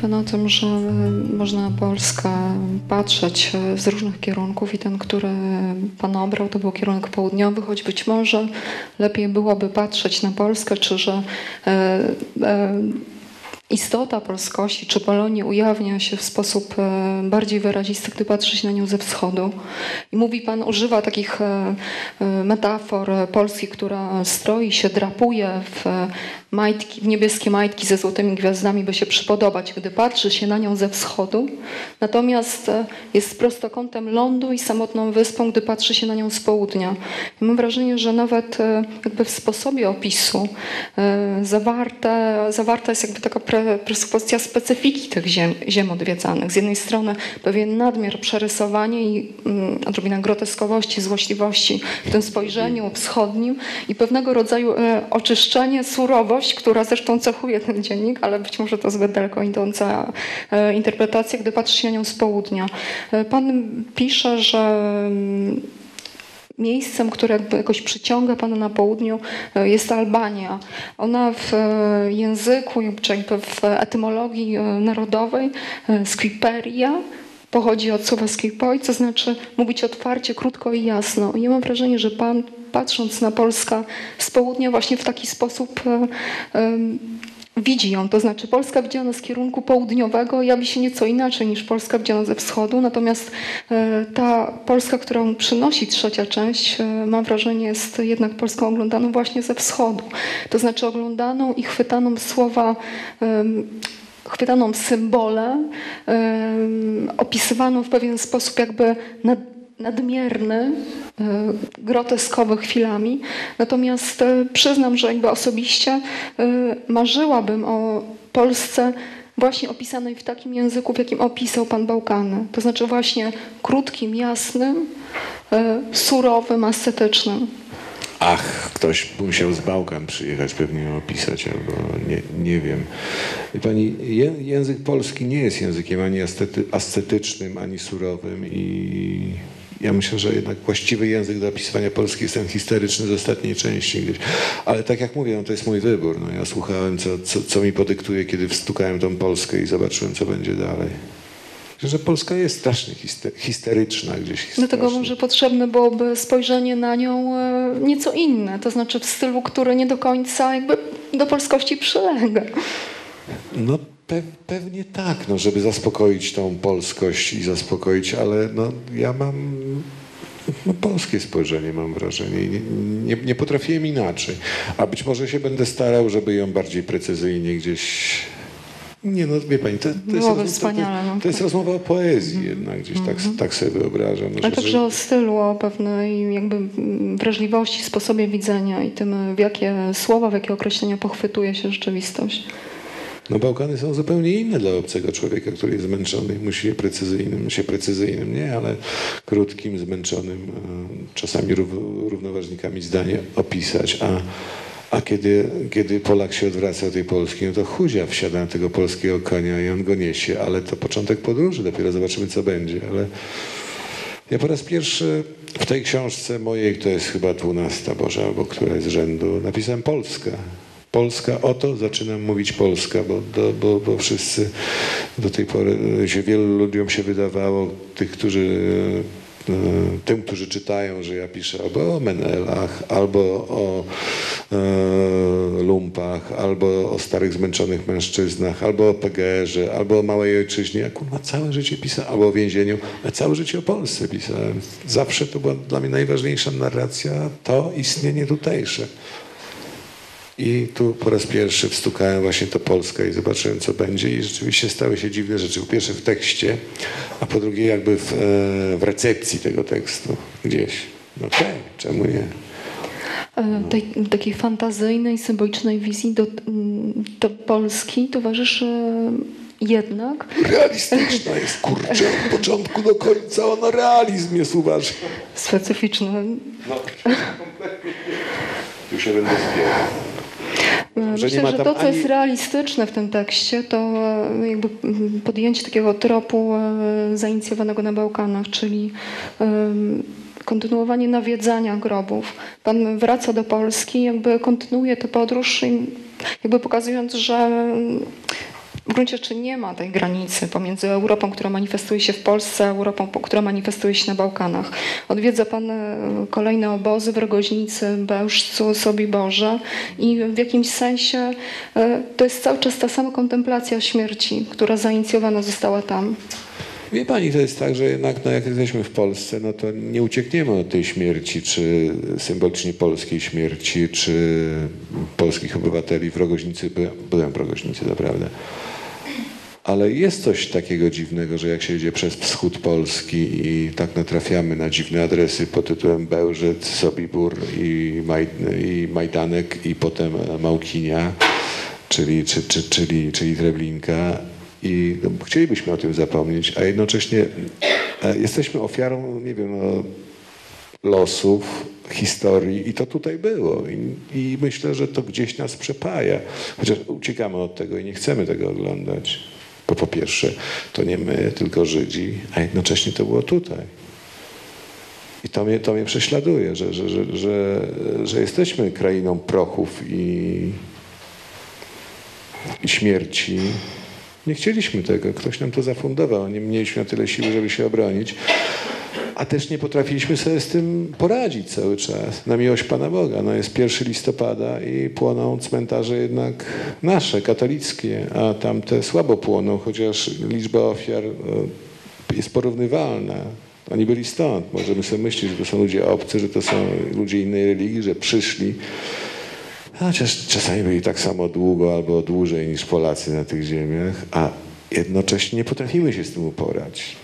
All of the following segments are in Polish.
Pan o tym, że można na Polskę patrzeć z różnych kierunków i ten, który Pan obrał, to był kierunek południowy, choć być może lepiej byłoby patrzeć na Polskę, czy że e, e, istota polskości czy Polonii ujawnia się w sposób e, bardziej wyrazisty, gdy patrzy się na nią ze wschodu. I mówi Pan, używa takich e, e, metafor Polski, która stroi się, drapuje w majtki, w niebieskie majtki ze złotymi gwiazdami, by się przypodobać, gdy patrzy się na nią ze wschodu. Natomiast jest prostokątem lądu i samotną wyspą, gdy patrzy się na nią z południa. I mam wrażenie, że nawet jakby w sposobie opisu zawarte, zawarta jest jakby taka pre presuppozycja specyfiki tych ziem, ziem odwiedzanych. Z jednej strony pewien nadmiar, przerysowanie i mm, odrobina groteskowości, złośliwości w tym spojrzeniu wschodnim i pewnego rodzaju e, oczyszczenie, surowość, która zresztą cechuje ten dziennik, ale być może to zbyt daleko idąca e, interpretacja, gdy patrzy się na nią z południa. E, pan pisze, że mm, miejscem, które jakoś przyciąga Pana na południu e, jest Albania. Ona w języku, czy jakby w etymologii narodowej Skiperia pochodzi od słowa skipoi, co znaczy mówić otwarcie, krótko i jasno. I ja mam wrażenie, że Pan patrząc na Polskę z południa właśnie w taki sposób widzi ją, to znaczy Polska widziana z kierunku południowego jawi się nieco inaczej niż Polska widziana ze wschodu, natomiast e, ta Polska, którą przynosi trzecia część, e, mam wrażenie jest jednak Polską oglądaną właśnie ze wschodu, to znaczy oglądaną i chwytaną słowa chwytaną symbole, opisywaną w pewien sposób jakby nad, nadmierny, e, groteskowy chwilami. Natomiast e, przyznam, że jakby osobiście e, marzyłabym o Polsce właśnie opisanej w takim języku, w jakim opisał pan Bałkany. To znaczy właśnie krótkim, jasnym, surowym, ascetycznym. Ach, ktoś musiał z Bałkan przyjechać, pewnie ją opisać, albo nie, nie wiem. Pani, język polski nie jest językiem ani ascetycznym, ani surowym i ja myślę, że jednak właściwy język do opisywania Polski jest ten historyczny z ostatniej części gdzieś. Ale tak jak mówię, no to jest mój wybór. No ja słuchałem, co, co, co mi podyktuje, kiedy wstukałem tą Polskę i zobaczyłem, co będzie dalej że Polska jest strasznie histeryczna gdzieś. Dlatego może potrzebne byłoby spojrzenie na nią e, nieco inne, to znaczy w stylu, który nie do końca jakby do polskości przylega. No Pe pewnie tak, no, żeby zaspokoić tą polskość i zaspokoić, ale no, ja mam no, polskie spojrzenie, mam wrażenie. Nie, nie, nie potrafiłem inaczej. A być może się będę starał, żeby ją bardziej precyzyjnie gdzieś nie no, wie pani, to, to, jest, wspaniale, to, to, jest rozmowa o poezji jednak gdzieś, tak, mhm. tak sobie wyobrażam. No, Ale także że... o stylu, o pewnej jakby wrażliwości, sposobie widzenia i tym, w jakie słowa, w jakie określenia pochwytuje się rzeczywistość. No Bałkany są zupełnie inne dla obcego człowieka, który jest zmęczony i musi precyzyjnym, się precyzyjnym, nie, ale krótkim, zmęczonym, e, czasami równoważnikami zdanie opisać. A, a kiedy, kiedy Polak się odwraca do tej Polski, no to chuzia wsiada na tego polskiego konia i on go niesie, ale to początek podróży, dopiero zobaczymy co będzie, ale ja po raz pierwszy w tej książce mojej, to jest chyba dwunasta Boże, albo która jest z rzędu, napisałem Polskę. Polska, oto zaczynam mówić Polska, bo, do, bo, bo wszyscy do tej pory się wielu ludziom się wydawało, tych, którzy e, tym, którzy czytają, że ja piszę albo o Menelach, albo o e, lumpach, albo o starych zmęczonych mężczyznach, albo o PGR-ze, albo o małej ojczyźnie. Ja kurwa całe życie pisałem, albo o więzieniu, ale całe życie o Polsce pisałem. Zawsze to była dla mnie najważniejsza narracja, to istnienie tutejsze. I tu po raz pierwszy wstukałem właśnie to Polska i zobaczyłem, co będzie. I rzeczywiście stały się dziwne rzeczy. Po pierwsze w tekście, a po drugie jakby w, e, w recepcji tego tekstu gdzieś. No okej, okay, czemu nie? E, tej, takiej fantazyjnej, symbolicznej wizji do, do Polski towarzyszy jednak... Realistyczna jest, kurczę, od początku do końca ona realizm jest, uważam. Specyficzny. No, tu się będę spierał. Myślę, że, że to, co ani... jest realistyczne w tym tekście, to e, jakby podjęcie takiego tropu e, zainicjowanego na Bałkanach, czyli kontynuowanie nawiedzania grobów. Pan wraca do Polski, jakby kontynuuje tę podróż, jakby pokazując, że gruncie rzeczy nie ma tej granicy pomiędzy Europą, która manifestuje się w Polsce, a Europą, która manifestuje się na Bałkanach. Odwiedza Pan e, kolejne obozy w Rogoźnicy, Bełżcu, Sobiborze i w jakimś sensie e, to jest cały czas ta sama kontemplacja śmierci, która zainicjowana została tam. Wie pani, to jest tak, że jednak no, jak jesteśmy w Polsce, no to nie uciekniemy od tej śmierci, czy symbolicznie polskiej śmierci, czy polskich obywateli w Rogoźnicy. Byłem w Rogoźnicy, naprawdę. Ale jest coś takiego dziwnego, że jak się jedzie przez wschód Polski i tak natrafiamy na dziwne adresy pod tytułem Bełżec, Sobibór i, Maj, i Majdanek i potem Małkinia, czyli, czy, czy, czyli, czyli Treblinka i no, chcielibyśmy o tym zapomnieć, a jednocześnie e, jesteśmy ofiarą, nie wiem, no, losów, historii i to tutaj było. I, I myślę, że to gdzieś nas przepaja. Chociaż uciekamy od tego i nie chcemy tego oglądać. Bo po pierwsze, to nie my, tylko Żydzi, a jednocześnie to było tutaj. I to mnie, to mnie prześladuje, że, że, że, że, że jesteśmy krainą prochów i, i śmierci. Nie chcieliśmy tego, ktoś nam to zafundował, nie mieliśmy na tyle siły, żeby się obronić. A też nie potrafiliśmy sobie z tym poradzić cały czas. Na miłość Pana Boga. No jest 1 listopada i płoną cmentarze jednak nasze, katolickie, a tamte słabo płoną, chociaż liczba ofiar e, jest porównywalna. Oni byli stąd. Możemy sobie myśleć, że to są ludzie obcy, że to są ludzie innej religii, że przyszli. Chociaż czasami byli tak samo długo albo dłużej niż Polacy na tych ziemiach, a jednocześnie nie potrafimy się z tym uporać.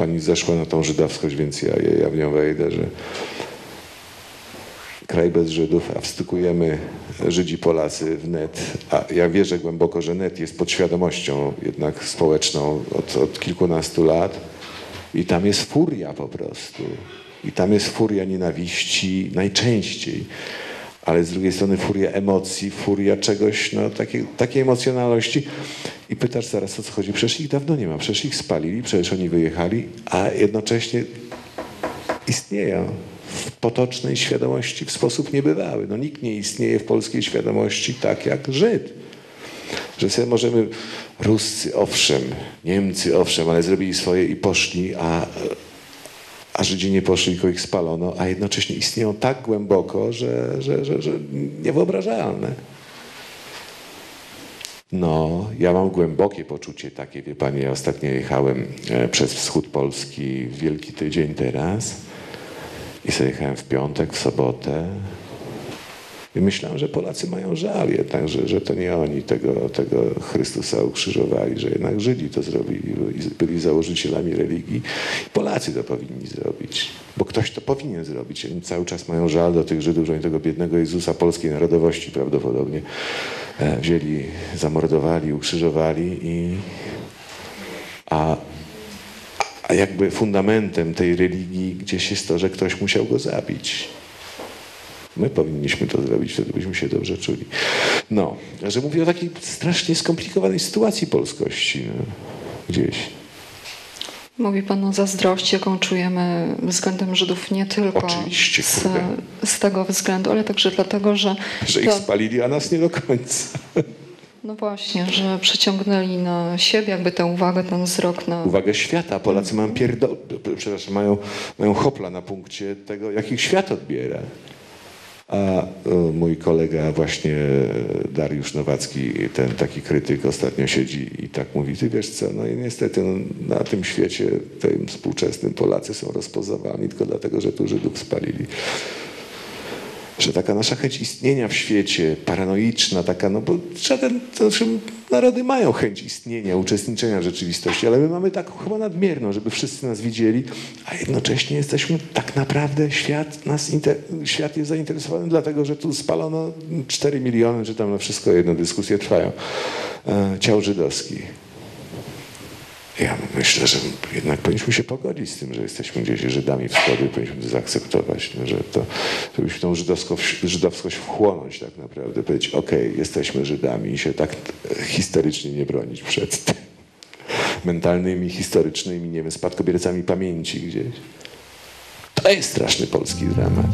Pani zeszła na tą żydowskość, więc ja, ja, ja w nią wejdę, że kraj bez Żydów, a wstykujemy Żydzi Polacy w net, a ja wierzę głęboko, że net jest podświadomością jednak społeczną od, od kilkunastu lat. I tam jest furia po prostu. I tam jest furia nienawiści najczęściej ale z drugiej strony furia emocji, furia czegoś, no takiej, takiej emocjonalności. I pytasz zaraz o co chodzi. Przecież ich dawno nie ma, przecież ich spalili, przecież oni wyjechali, a jednocześnie istnieją w potocznej świadomości w sposób niebywały. No nikt nie istnieje w polskiej świadomości tak jak Żyd. Że sobie możemy, Ruscy owszem, Niemcy owszem, ale zrobili swoje i poszli, a a Żydzi nie poszli, tylko ich spalono, a jednocześnie istnieją tak głęboko, że, że, że, że niewyobrażalne. No, ja mam głębokie poczucie takie, wie pani, ja ostatnio jechałem e, przez wschód Polski Wielki Tydzień teraz i sobie jechałem w piątek, w sobotę i myślałem, że Polacy mają żal jednak, że, że to nie oni tego, tego Chrystusa ukrzyżowali, że jednak Żydzi to zrobili, byli założycielami religii. Polacy to powinni zrobić, bo ktoś to powinien zrobić. Oni cały czas mają żal do tych Żydów, że oni tego biednego Jezusa polskiej narodowości prawdopodobnie e, wzięli, zamordowali, ukrzyżowali i a, a jakby fundamentem tej religii gdzieś jest to, że ktoś musiał go zabić. My powinniśmy to zrobić, wtedy byśmy się dobrze czuli. No, że mówię o takiej strasznie skomplikowanej sytuacji polskości no, gdzieś. Mówi Pan o zazdrości, jaką czujemy względem Żydów nie tylko z, z tego względu, ale także dlatego, że, Że ich to, spalili, a nas nie do końca. no właśnie, że przyciągnęli na siebie jakby tę uwagę, ten wzrok na... Uwagę świata. Polacy mają pierdo... Przepraszam, mają, mają hopla na punkcie tego, jak ich świat odbiera. A o, mój kolega właśnie Dariusz Nowacki, ten taki krytyk ostatnio siedzi i tak mówi, ty wiesz co, no i niestety no, na tym świecie, tym współczesnym Polacy są rozpozowani tylko dlatego, że tu Żydów spalili. Że taka nasza chęć istnienia w świecie, paranoiczna taka, no bo żaden, to narody mają chęć istnienia, uczestniczenia w rzeczywistości, ale my mamy taką chyba nadmierną, żeby wszyscy nas widzieli, a jednocześnie jesteśmy tak naprawdę, świat, nas świat jest zainteresowany dlatego, że tu spalono 4 miliony, czy tam na wszystko jedno, dyskusje trwają, e, ciał żydowskich. Ja myślę, że jednak powinniśmy się pogodzić z tym, że jesteśmy gdzieś Żydami wschodu i powinniśmy to zaakceptować, no, że to, żebyśmy tą żydowskość, wchłonąć tak naprawdę, powiedzieć, okej, jesteśmy Żydami i się tak e, historycznie nie bronić przed tym. Mentalnymi, historycznymi, nie wiem, spadkobiercami pamięci gdzieś. To jest straszny polski dramat.